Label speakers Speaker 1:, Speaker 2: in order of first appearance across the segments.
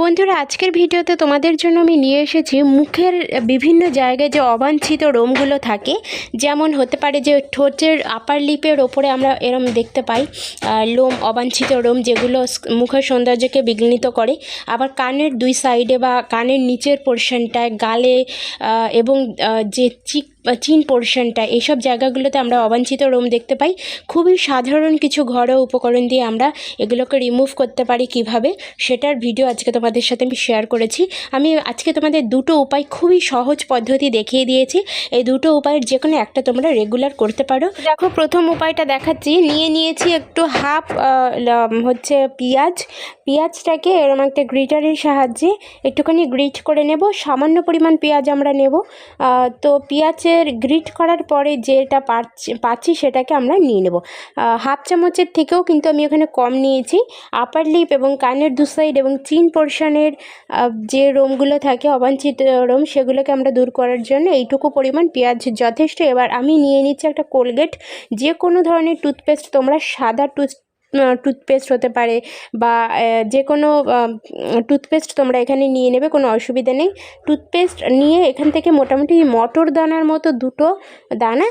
Speaker 1: বন্ধুরা, আজকের ভিডিওতে তোমাদের জন্য আমি নিয়ে এসেছি মুখের বিভিন্ন জায়গায় যে অবাঞ্ছিত রোমগুলো থাকে। যেমন হতে পারে যে ঠোঁটের আপার লিপের ওপরে আমরা এরম দেখতে পাই লোম, অবাঞ্ছিত রোম যেগুলো মুখের সৌন্দর্যকে বিঘ্নিত করে। আবার কানের দুই সাইডে বা কানের নিচের পোর্শনটায় গালে এবং যে চিক চিন পোর্শনটা এইসব জায়গাগুলোতে আমরা অবাঞ্ছিত রোম দেখতে পাই। খুবই সাধারণ কিছু ঘরোয়া উপকরণ দিয়ে আমরা এগুলোকে রিমুভ করতে পারি কীভাবে, সেটার ভিডিও আজকে তোমাদের সাথে আমি শেয়ার করেছি। আমি আজকে তোমাদের দুটো উপায় খুবই সহজ পদ্ধতি দেখিয়ে দিয়েছি। এই দুটো উপায়ের যে কোনো একটা তোমরা রেগুলার করতে পারো। দেখো, প্রথম উপায়টা দেখাচ্ছি। নিয়ে নিয়েছি একটু হাফ হচ্ছে পেঁয়াজ। পেঁয়াজটাকে এরকম একটা গ্রিটারের সাহায্যে একটুখানি গ্রিট করে নেব। সামান্য পরিমাণ পেঁয়াজ আমরা নেব। তো তো পেঁয়াজের গ্রিট করার পরে যেটা পাচ্ছি পাচ্ছি সেটাকে আমরা নিয়ে নেব। হাফ চামচের থেকেও কিন্তু আমি এখানে কম নিয়েছি। আপার লিপ এবং কানের দু সাইড এবং চিন পোর্শনের যে রোমগুলো থাকে, অবাঞ্ছিত রোম, সেগুলোকে আমরা দূর করার জন্য এইটুকু পরিমাণ পেঁয়াজ যথেষ্ট। এবার আমি নিয়ে নিচ্ছি একটা কোলগেট। যে কোনো ধরনের টুথপেস্ট তোমরা সাদা টুথ টুথপেস্ট হতে পারে বা যে কোনো টুথপেস্ট তোমরা এখানে নিয়ে নেবে, কোনো অসুবিধা নেই। টুথপেস্ট নিয়ে এখান থেকে মোটামুটি মটর দানার মতো দুটো দানা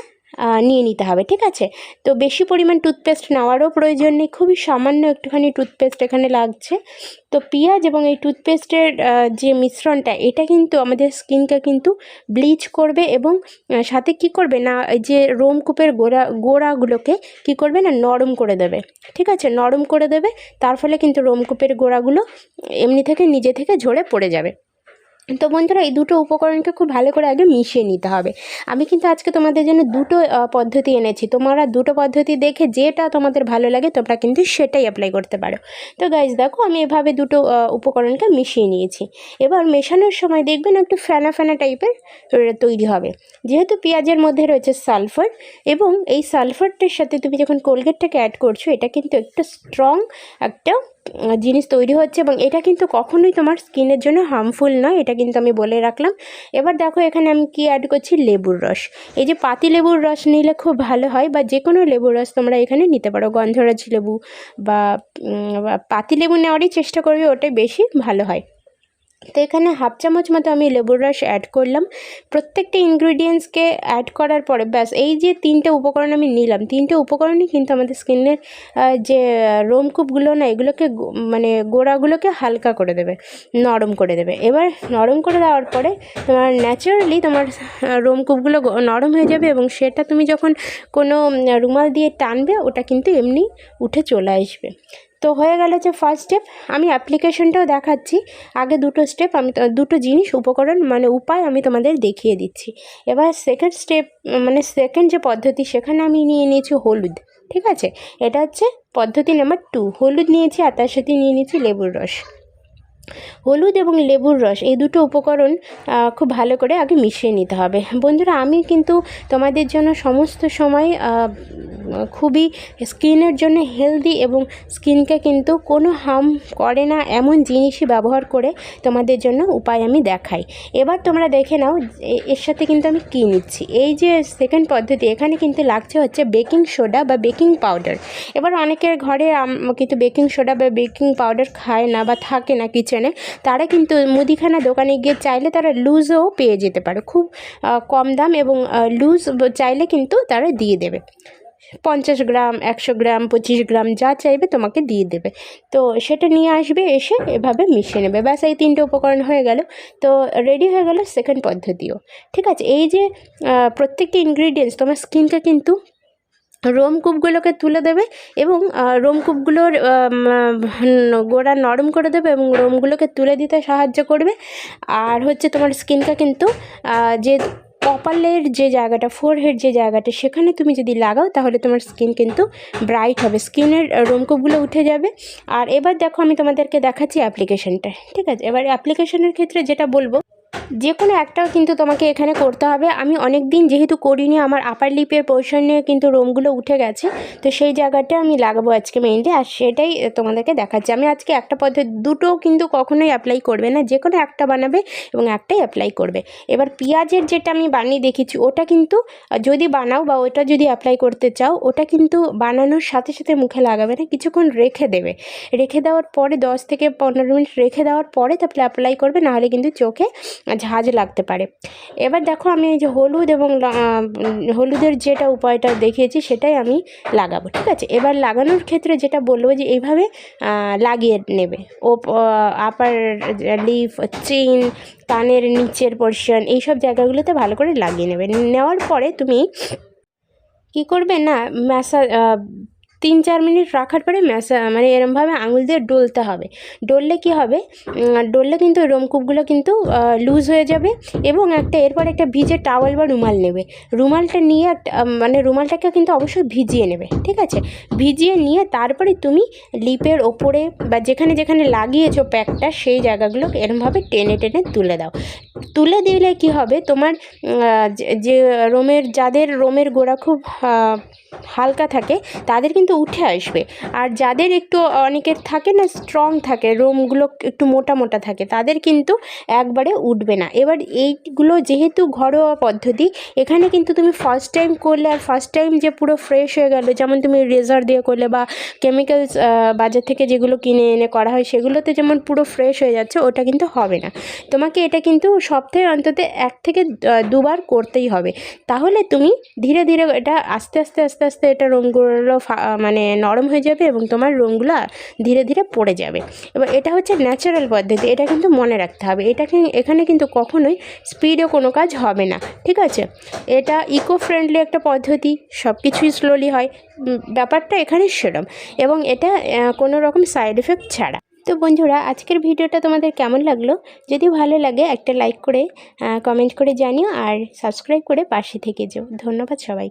Speaker 1: নিয়ে নিতে হবে, ঠিক আছে? তো বেশি পরিমাণ টুথপেস্ট নেওয়ারও প্রয়োজন নেই, খুবই সামান্য একটুখানি টুথপেস্ট এখানে লাগছে। তো পেঁয়াজ এবং এই টুথপেস্টের যে মিশ্রণটা, এটা কিন্তু আমাদের স্কিনকে কিন্তু ব্লিচ করবে এবং সাথে কি করবে না যে রোমকূপের গোড়া, গোড়াগুলোকে কি করবে না, নরম করে দেবে, ঠিক আছে? নরম করে দেবে, তার ফলে কিন্তু রোমকূপের গোড়াগুলো এমনি থেকে নিজে থেকে ঝরে পড়ে যাবে। তো বন্ধুরা, এই দুটো উপকরণকে খুব ভালো করে আগে মিশিয়ে নিতে হবে। আমি কিন্তু আজকে তোমাদের জন্য দুটো পদ্ধতি এনেছি। তোমরা দুটো পদ্ধতি দেখে যেটা তোমাদের ভালো লাগে, তোমরা কিন্তু সেটাই অ্যাপ্লাই করতে পারো। তো গাইজ দেখো, আমি এভাবে দুটো উপকরণকে মিশিয়ে নিয়েছি। এবার মেশানোর সময় দেখবেন একটু ফেনা ফেনা টাইপের তৈরি হবে। যেহেতু পেঁয়াজের মধ্যে রয়েছে সালফার এবং এই সালফারটার সাথে তুমি যখন কোলগেটটাকে অ্যাড করছ, এটা কিন্তু একটা স্ট্রং একটা জিনিস তৈরি হচ্ছে এবং এটা কিন্তু কখনোই তোমার স্কিনের জন্য হার্মফুল নয়, এটা কিন্তু আমি বলে রাখলাম। এবার দেখো এখানে আমি কি অ্যাড করছি? লেবুর রস। এই যে পাতি লেবুর রস নিলে খুব ভালো হয় বা যে কোনো লেবুর রস তোমরা এখানে নিতে পারো। গন্ধরাজ লেবু বা পাতি লেবু নেওয়ারই চেষ্টা করবে, ওটাই বেশি ভালো হয়। তো এখানে হাফ চামচ মতো আমি লেবুর রস অ্যাড করলাম। প্রত্যেকটা ইনগ্রিডিয়েন্টসকে অ্যাড করার পরে ব্যাস, এই যে তিনটে উপকরণ আমি নিলাম, তিনটে উপকরণই কিন্তু আমাদের স্কিনের যে রোমকূপগুলো না, এগুলোকে মানে গোড়াগুলোকে হালকা করে দেবে, নরম করে দেবে। এবার নরম করে দেওয়ার পরে তোমার ন্যাচারালি তোমার রোমকূপগুলো নরম হয়ে যাবে এবং সেটা তুমি যখন কোনো রুমাল দিয়ে টানবে, ওটা কিন্তু এমনি উঠে চলে আসবে। তো হয়ে গেল যে ফার্স্ট স্টেপ আমি অ্যাপ্লিকেশনটাও দেখাচ্ছি। আগে দুটো স্টেপ আমি দুটো জিনিস, উপকরণ মানে উপায় আমি তোমাদের দেখিয়ে দিচ্ছি। এবার সেকেন্ড স্টেপ মানে সেকেন্ড যে পদ্ধতি, সেখানে আমি নিয়ে নিয়েছি হলুদ, ঠিক আছে? এটা হচ্ছে পদ্ধতি নাম্বার টু হলুদ নিয়েছি আর তার সাথে নিয়ে নিয়েছি লেবুর রস। হলুদ এবং লেবুর রস, এই দুটো উপকরণ খুব ভালো করে আগে মিশিয়ে নিতে হবে। বন্ধুরা, আমি কিন্তু তোমাদের জন্য সমস্ত সময় খুবই স্কিনের জন্য হেলদি এবং স্কিনকে কিন্তু কোনো হার্ম করে না, এমন জিনিসই ব্যবহার করে তোমাদের জন্য উপায় আমি দেখাই। এবার তোমরা দেখে নাও এর সাথে কিন্তু আমি কী নিচ্ছি। এই যে সেকেন্ড পদ্ধতি, এখানে কিন্তু লাগছে হচ্ছে বেকিং সোডা বা বেকিং পাউডার। এবার অনেকের ঘরে কিন্তু বেকিং সোডা বা বেকিং পাউডার খায় না বা থাকে না কিচেনে তারা কিন্তু মুদিখানা দোকানে গিয়ে চাইলে তারা লুজও পেয়ে যেতে পারে। খুব কম দাম এবং লুজ চাইলে কিন্তু তারা দিয়ে দেবে। পঞ্চাশ গ্রাম, একশো গ্রাম, পঁচিশ গ্রাম যা চাইবে তোমাকে দিয়ে দেবে। তো সেটা নিয়ে আসবে, এসে এভাবে মিশিয়ে নেবে। ব্যাস, এই তিনটে উপকরণ হয়ে গেল। তো রেডি হয়ে গেল সেকেন্ড পদ্ধতিও। ঠিক আছে, এই যে প্রত্যেকটি ইনগ্রিডিয়েন্টস তোমার স্কিনকে কিন্তু রোমকূপগুলোকে তুলে দেবে এবং রোমকূপগুলোর গোড়া নরম করে দেবে এবং রোমগুলোকে তুলে দিতে সাহায্য করবে। আর হচ্ছে তোমার স্কিনটা কিন্তু যে কপালের যে জায়গাটা ফোরহেড যে জায়গাটা, সেখানে তুমি যদি লাগাও তাহলে তোমার স্কিন কিন্তু ব্রাইট হবে, স্কিনের রোমকূপগুলো উঠে যাবে। আর এবার দেখো আমি তোমাদেরকে দেখাচ্ছি অ্যাপ্লিকেশনটা ঠিক আছে? এবার অ্যাপ্লিকেশনের ক্ষেত্রে যেটা বলব যে কোনো একটাও কিন্তু তোমাকে এখানে করতে হবে। আমি অনেক দিন যেহেতু করিনি, আমার আপার লিপের পোর্শনে কিন্তু রোমগুলো উঠে গেছে। তো সেই জায়গাটা আমি লাগাবো আজকে মেইনলি আর সেটাই তোমাদেরকে দেখাচ্ছি। আমি আজকে একটা পদ্ধতি দুটো কিন্তু কখনোই অ্যাপ্লাই করবে না। যে কোনো একটা বানাবে এবং একটাই অ্যাপ্লাই করবে। এবার পেঁয়াজের যেটা আমি বানিয়ে দেখেছি ওটা কিন্তু যদি বানাও বা ওটা যদি অ্যাপ্লাই করতে চাও, ওটা কিন্তু বানানোর সাথে সাথে মুখে লাগাবে না, কিছুক্ষণ রেখে দেবে। রেখে দেওয়ার পরে দশ থেকে পনেরো মিনিট রেখে দেওয়ার পরে তারপরে অ্যাপ্লাই করবে, নাহলে কিন্তু চোখে ঝাঁজ লাগতে পারে। এবার দেখো আমি এই যে হলুদ এবং হলুদের যেটা উপায়টা দেখিয়েছি সেটাই আমি লাগাবো, ঠিক আছে? এবার লাগানোর ক্ষেত্রে যেটা বলব যে এইভাবে লাগিয়ে নেবে। ও আপার লিফ চেইন কানের নিচের পোর্শন এইসব জায়গাগুলোতে ভালো করে লাগিয়ে নেবে। নেওয়ার পরে তুমি কী করবে না ম্যাসা তিন চার মিনিট রাখার পরে ম্যাসা মানে এরমভাবে আঙুল দিয়ে ডলতে হবে। ডললে কী হবে? ডললে কিন্তু রোমকূপগুলো কিন্তু লুজ হয়ে যাবে এবং একটা, এরপর একটা ভিজে টাওয়েল বা রুমাল নেবে। রুমালটা নিয়ে মানে রুমালটাকে কিন্তু অবশ্যই ভিজিয়ে নেবে, ঠিক আছে? ভিজিয়ে নিয়ে তারপরে তুমি লিপের ওপরে বা যেখানে যেখানে লাগিয়েছো প্যাকটা, সেই জায়গাগুলো এরমভাবে টেনে টেনে তুলে দাও। তুলে দিলে কি হবে? তোমার যে- রোমের, যাদের রোমের গোড়া খুব হালকা থাকে, তাদের কিন্তু উঠে আসবে। আর যাদের একটু অনেকের থাকে না স্ট্রং থাকে, রোমগুলো একটু মোটা মোটা থাকে, তাদের কিন্তু একবারে উঠবে না। এবার এইগুলো যেহেতু ঘরোয়া পদ্ধতি, এখানে কিন্তু তুমি ফার্স্ট টাইম করলে আর ফার্স্ট টাইম যে পুরো ফ্রেশ হয়ে গেল, যেমন তুমি রেজার দিয়ে করলে বা কেমিক্যালস বাজার থেকে যেগুলো কিনে এনে করা হয়, সেগুলোতে যেমন পুরো ফ্রেশ হয়ে যাচ্ছে, ওটা কিন্তু হবে না। তোমাকে এটা কিন্তু সপ্তাহে অন্তত এক থেকে দুবার করতেই হবে। তাহলে তুমি ধীরে ধীরে এটা আস্তে আস্তে আস্তে আস্তে এটা রঙগুলো ফা- মানে নরম হয়ে যাবে এবং তোমার রঙগুলো ধীরে ধীরে পড়ে যাবে। এবার এটা হচ্ছে ন্যাচারাল পদ্ধতি, এটা কিন্তু মনে রাখতে হবে। এটাকে এখানে কিন্তু কখনোই স্পিডে কোনো কাজ হবে না, ঠিক আছে? এটা ইকো ফ্রেন্ডলি একটা পদ্ধতি সব কিছুই স্লোলি হয় ব্যাপারটা এখানে সেরম। এবং এটা কোনো রকম সাইড এফেক্ট ছাড়া। তো বন্ধুরা, আজকের ভিডিওটা তোমাদের কেমন লাগল? যদি ভালো লাগে, একটা লাইক করে কমেন্ট করে জানিও আর সাবস্ক্রাইব করে পাশে থেকে যেও। ধন্যবাদ সবাই